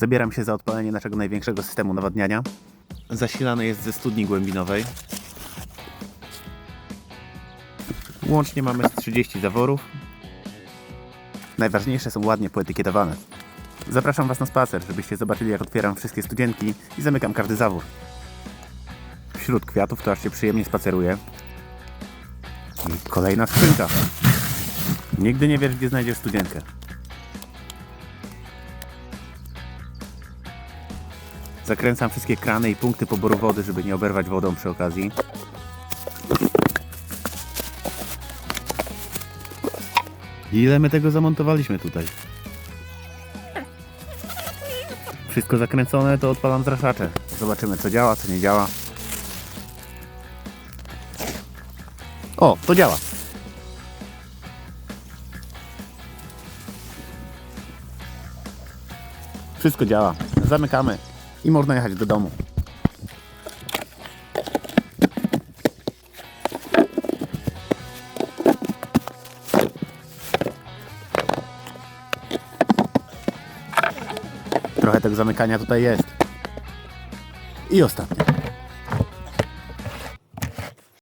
Zabieram się za odpalenie naszego największego systemu nawadniania. Zasilany jest ze studni głębinowej. Łącznie mamy z 30 zaworów. Najważniejsze są ładnie poetykietowane. Zapraszam Was na spacer, żebyście zobaczyli jak otwieram wszystkie studzienki i zamykam każdy zawór. Wśród kwiatów to aż się przyjemnie spaceruje. I kolejna skrzynka. Nigdy nie wiesz, gdzie znajdziesz studzienkę. Zakręcam wszystkie krany i punkty poboru wody, żeby nie oberwać wodą przy okazji. Ile my tego zamontowaliśmy tutaj? Wszystko zakręcone, to odpalam zraszacze. Zobaczymy co działa, co nie działa. O, to działa. Wszystko działa. Zamykamy i można jechać do domu. Trochę tego zamykania tutaj jest. I ostatnie.